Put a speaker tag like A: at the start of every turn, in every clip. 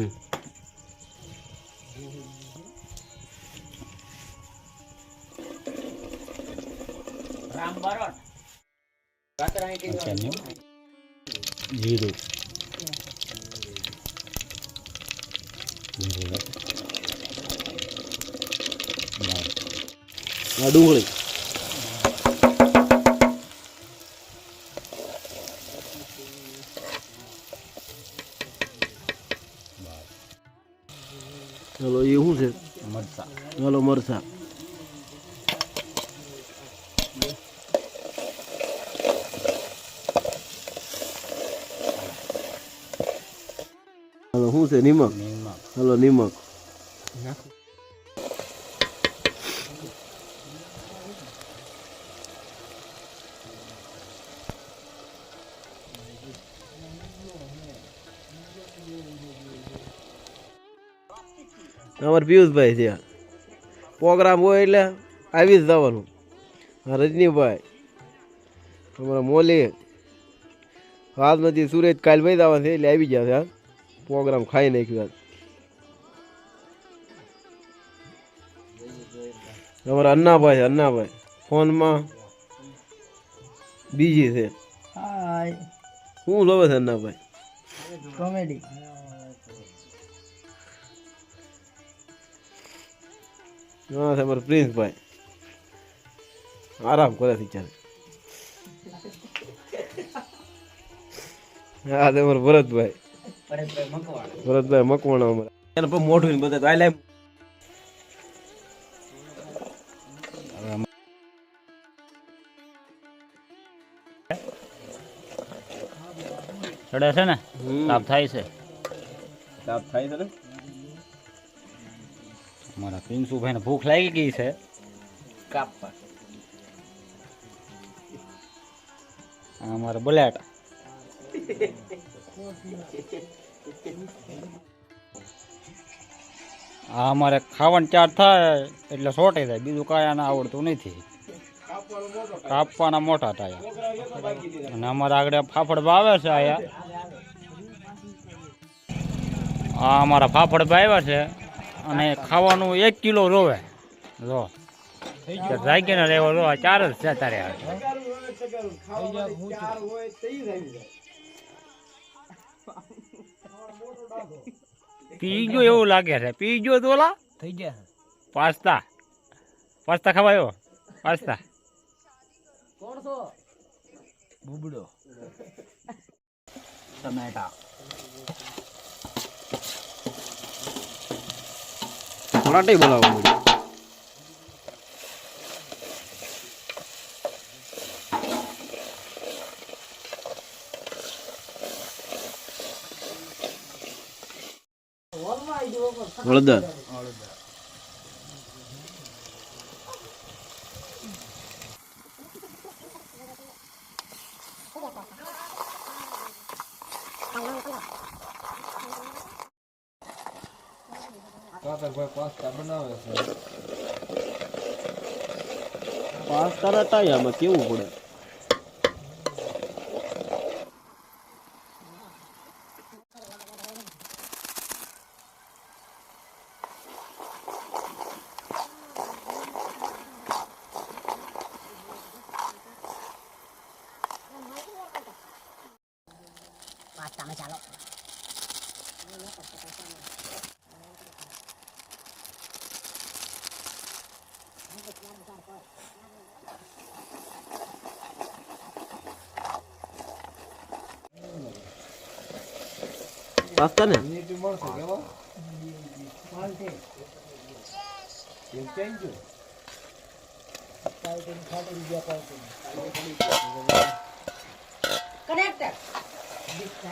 A: હમ
B: રામ બરોટ
C: અચ્છા ન્યુ જીરું જીરું બરાબર.
A: આ ડુંગળી ચલો એ શું છે?
C: મરચા.
A: ચલો મરસા હાલો શું છે નિમક. હલો નિમક. અમારે પિયુષભાઈ છે. પ્રોગ્રામ હોય એટલે આવી જ જવાનું. રજનીભાઈ અમારા મોલી. હાથમાંથી સુરેજ કાલ ભાઈ જવાનું છે એટલે આવી જશે હા. પ્રોગ્રામ ખાઈ નાખ્યું અમારા અન્નાભાઈ છે અન્નાભાઈ. ફોનમાં બીજી છે. શું જોવે છે અન્નાભાઈ?
B: કોમેડી
A: છે મારો પ્રિન્સભાઈ આરામ કરે છે ચાલે હા છે અમારા ભરતભાઈ ભરતભાઈ મકવાણા અમારે એને પણ મોઢું ને બધા આઈ લાઈ
C: હવે આમ ચડે છે ને તાપ થાય છે
A: તાપ થાય છે ને
C: મારા પિન્સુભાઈને ભૂખ લાગી ગઈ છે.
B: કાપા
C: આ અમારા બલેટ. આ અમારે ખાવાનું ચાર થાય એટલે સોટી થાય બીજું કાંઈ આને આવડતું નથી. કાપવાના મોટા થાય અને અમારા આગળ ફાફડ ભાવે છે આયા આ અમારા ફાફડ ભાવ્યા છે. અને ખાવાનું એક કિલો રોવે. જો. જાગીને રહેવો જો આ ચાર જ છે. તારે પીજો એવું લાગે છે. પીજો તો ઓલા
B: થઈ ગયા.
C: પાસ્તા. પાસ્તા ખવાયો? પાસ્તા.
B: કોણ છો? બુબડો. ટમેટા
A: પરાઠે બનાવવા મળ્યું હળદર પાસ્તા ના ટાયામાં કેવું પડે
D: પાસ્તામાં ચાલો 왔다네 Connector. bisa.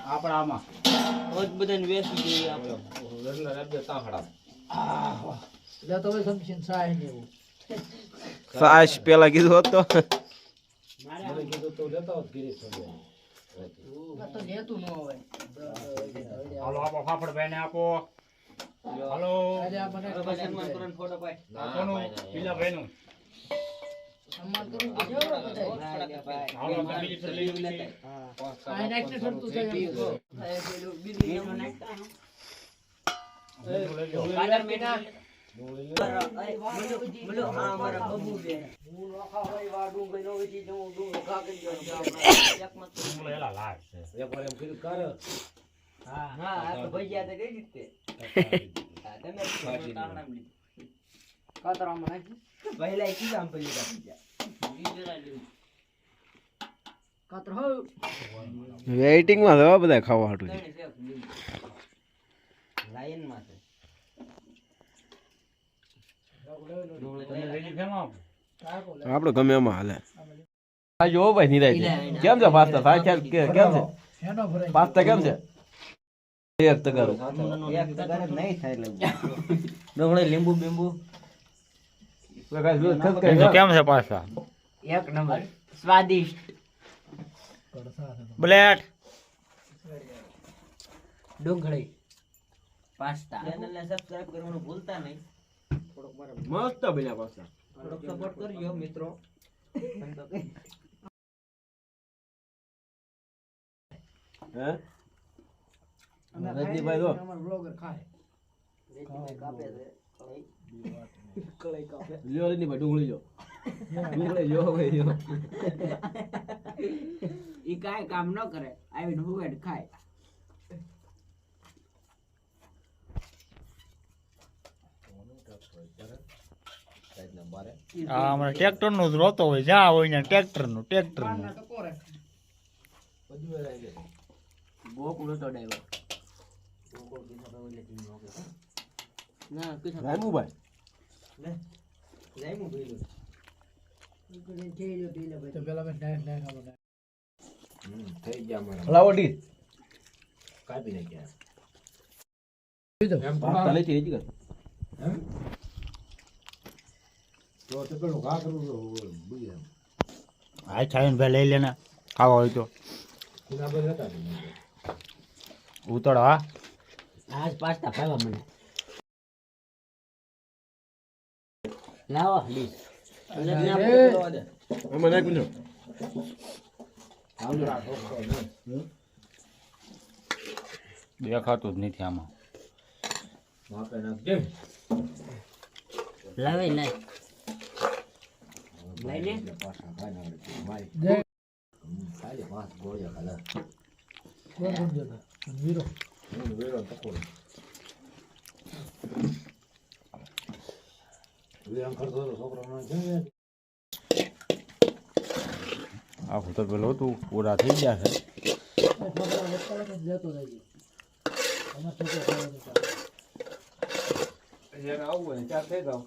C: આપણે આમાં
B: રોજ બધાને આપણે.
A: પેલા કીધું હોત. તો
C: હાલો આપો ફાફડ ભાઈને આપો. હાલો.
B: ફોટો પાડ.
C: કોનું? બીજા ભાઈનું? લઈએ. બીજું લઈ લો. ડુંગળો એલા લાલ છે.
B: પહેલા કીધું પછી
A: વેઇટિંગમાં હો બધા ખાવા હાટું
B: લાઈનમાં છે.
A: આપણે ગમે એમાં હાલે. આ જો ભાઈ નિરાય કેમ છે પાસ્તા? થાય કેમ છે? પાસ્તા કેમ છે? એક તગારો.
B: એક તગાર નહીં થાય ડુંગળી લીંબુ બીંબુ.
C: કેમ છે પાછા?
B: એક નંબર. સ્વાદિષ્ટ.
C: બ્લેટ
B: ડુંગળી. પાસ્તા. ચેનલને સબસ્ક્રાઇબ કરવાનું ભૂલતા નહીં.
A: મસ્ત બન્યા પાસ્તા.
B: થોડોક સપોર્ટ કરજો મિત્રો.
A: હે? રજનીભાઈ જો.
B: કાપે છે.
A: લ્યો રજનીભાઈ ડુંગળી જો ડુંગળી જો ભાઈ જો
B: ઈ કાંઈ કામ ન કરે આવીને હુવેડ ખાય
C: આ અમારે ટ્રેક્ટરનું જ રોતો હોય જ્યાં હોય ત્યાં ટ્રેક્ટરનું ટ્રેક્ટરનું
B: ગોકુળ તો ના કીધું
A: રામુભાઈ
B: ભઈલું.
A: લાવો ડી હજી કર.
C: હા ભાઈ લઈ લેના. ખાવા હોય તો. ઉતળ હા.
B: આજ પાસ્તા ખાવા મને લાવો
A: આમાં નાખ બીજો
C: દેખાતું જ નથી આમાં
B: લાવે લાય લઈને
C: આખું તો પેલું હતું પૂરા થઈ ગયા છે
A: આવું હોય ચાર થઈ જાવ